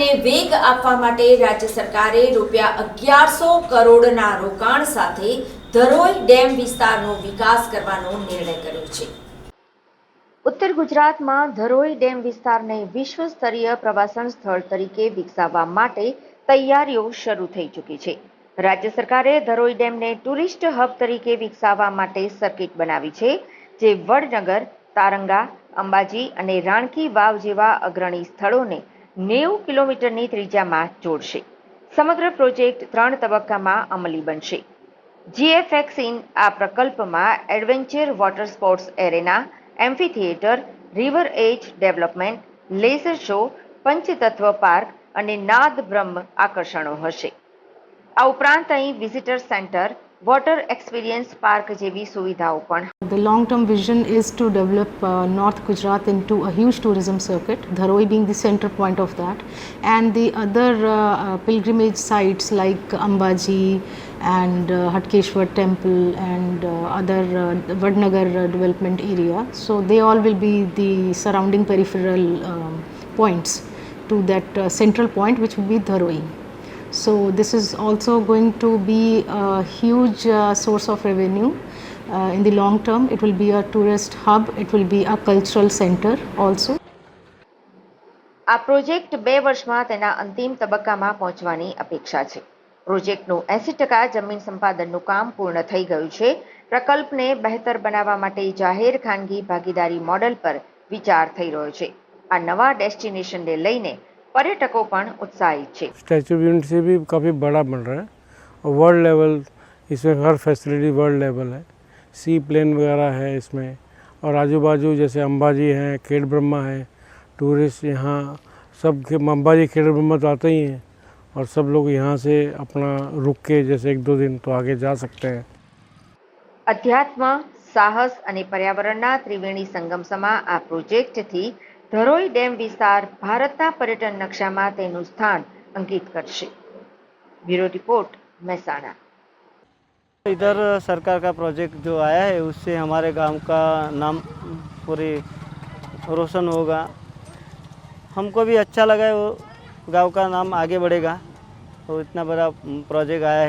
ઉત્પાદનને વેગ આપવા માટે રાજ્ય સરકારે રૂપિયા અગિયારસો કરોડના રોકાણ સાથે ધરોઈ ડેમ વિસ્તારનો વિકાસ કરવાનો નિર્ણય કર્યો છે ઉત્તર ગુજરાતમાં ધરોઈ ડેમ વિસ્તારને વિશ્વ સ્તરીય પ્રવાસન સ્થળ તરીકે વિકસાવવા માટે તૈયારીઓ શરૂ થઈ ચૂકી છે રાજ્ય સરકારે ધરોઈ ડેમને ટુરિસ્ટ હબ તરીકે વિકસાવવા માટે સર્કિટ બનાવી છે જે વડનગર તારંગા અંબાજી અને રાણકી વાવ જેવા અગ્રણી સ્થળોને નેવું કિલોમીટરની ત્રિજ્યામાં જોડશે સમગ્ર પ્રોજેક્ટ ત્રણ તબક્કામાં અમલી બનશે જીએફએક્સ ઇન આ પ્રકલ્પમાં adventure water sports arena amphitheatre river edge development laser show Panchtatva park અને નાદ બ્રહ્મ આકર્ષણો હશે આ ઉપરાંત અહીં visitor centre water experience park જેવી સુવિધાઓ પણ the long term vision is to develop north Gujarat into a huge tourism circuit Dharoi being the centre point of that and the other pilgrimage sites like Ambaji and Hatkeshwar temple and other Vadnagar development area so they all will be the surrounding peripheral points to that central point which will be Dharoi So this is also going to be a huge uh, source of revenue. Uh, in the long term, it will be a tourist hub, it will be a cultural center also. આ project બે વર્ષમાં તેના અંતિમ તબક્કામાં પહોંચવાની અપેક્ષા છે પ્રોજેક્ટનું એસી ટકા જમીન સંપાદનનું કામ પૂર્ણ થઈ ગયું છે પ્રકલ્પને બહેતર બનાવવા માટે જાહેર ખાનગી ભાગીદારી મોડલ પર વિચાર થઈ રહ્યો છે આ નવા ડેસ્ટિનેશનને લઈને પર્યટકો પણ ઉત્સાહિત છે સ્ટેચ્યू ऑफ यूनिटी भी काफ़ी बड़ा बन रहा है और वर्ल्ड लेवल इसमें हर फैसिलिटी वर्ल्ड लेवल है सी प्लेन वगैरह है इसमें और आजू बाजू जैसे अंबाजी है खेड़ ब्रह्मा है टूरिस्ट यहाँ सब के अंबाजी खेड़ ब्रह्मा तो आते ही हैं और सब लोग यहाँ से अपना रुक के जैसे एक दो दिन तो आगे जा सकते हैं અધ્યાત્મ સાહસ અને પર્યાવરણના ત્રિવેણી સંગમ સમા આ પ્રોજેક્ટથી धरोई डेम विस्तार ભારતના પર્યટન નકશામાં તેનું સ્થાન અંકિત કરશે ब्यूरो इधर सरकार का प्रोजेक्ट जो आया है उससे हमारे गांव का नाम पूरे रोशन होगा हमको भी अच्छा लगा है वो गांव का नाम आगे बढ़ेगा तो इतना बड़ा प्रोजेक्ट आया है